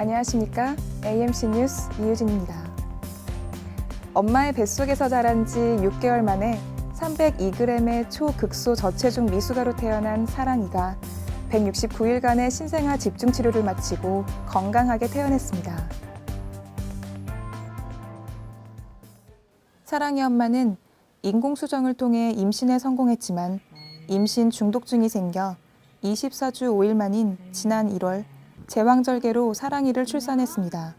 안녕하십니까. AMC 뉴스 이유진입니다. 엄마의 뱃속에서 자란 지 6개월 만에 302g의 초극소 저체중 미숙아로 태어난 사랑이가 169일간의 신생아 집중 치료를 마치고 건강하게 태어났습니다. 사랑이 엄마는 인공수정을 통해 임신에 성공했지만 임신 중독증이 생겨 24주 5일 만인 지난 1월 제왕절개로 사랑이를 출산했습니다.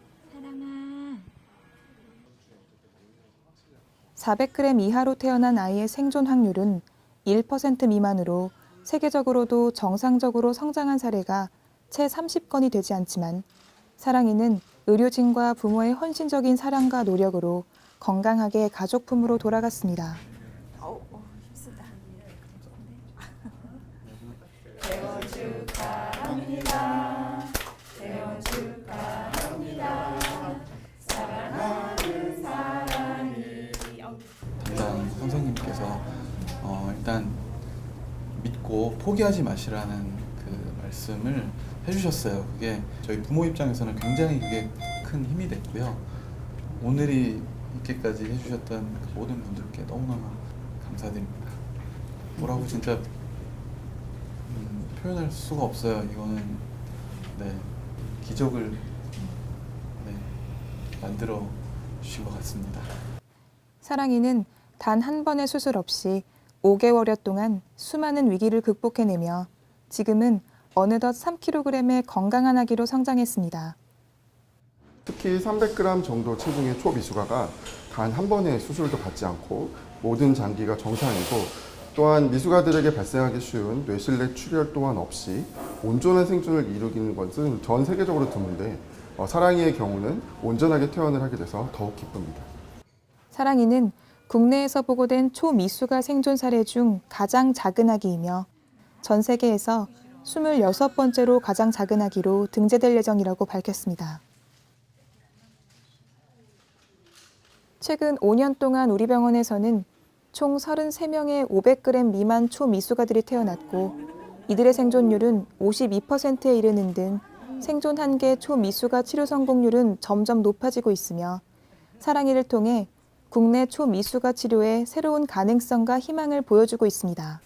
400g 이하로 태어난 아이의 생존 확률은 1% 미만으로 세계적으로도 정상적으로 성장한 사례가 채 30건이 되지 않지만 사랑이는 의료진과 부모의 헌신적인 사랑과 노력으로 건강하게 가족품으로 돌아갔습니다. 담당 선생님께서 어, 일단 믿고 포기하지 마시라는 그 말씀을 해주셨어요. 그게 저희 부모 입장에서는 굉장히 그게 큰 힘이 됐고요. 오늘이 있기까지 해주셨던 그 모든 분들께 너무너무 감사드립니다. 뭐라고 진짜 음, 표현할 수가 없어요. 이거는 네 기적을 네, 만들어 주신 것 같습니다. 사랑이는 단 한 번의 수술 없이 5개월여 동안 수많은 위기를 극복해내며 지금은 어느덧 3kg의 건강한 아기로 성장했습니다. 특히 300g 정도 체중의 초미숙아가 단 한 번의 수술도 받지 않고 모든 장기가 정상이고 또한 미숙아들에게 발생하기 쉬운 뇌실내 출혈 또한 없이 온전한 생존을 이루기는 것은 전 세계적으로 드문데 어, 사랑이의 경우는 온전하게 퇴원을 하게 돼서 더욱 기쁩니다. 사랑이는 국내에서 보고된 초미수가 생존 사례 중 가장 작은 아기이며 전 세계에서 26번째로 가장 작은 아기로 등재될 예정이라고 밝혔습니다. 최근 5년 동안 우리 병원에서는 총 33명의 500g 미만 초미수가들이 태어났고 이들의 생존율은 52%에 이르는 등 생존 한계 초미수가 치료 성공률은 점점 높아지고 있으며 사랑이를 통해 국내 초미수가 치료의 새로운 가능성과 희망을 보여주고 있습니다.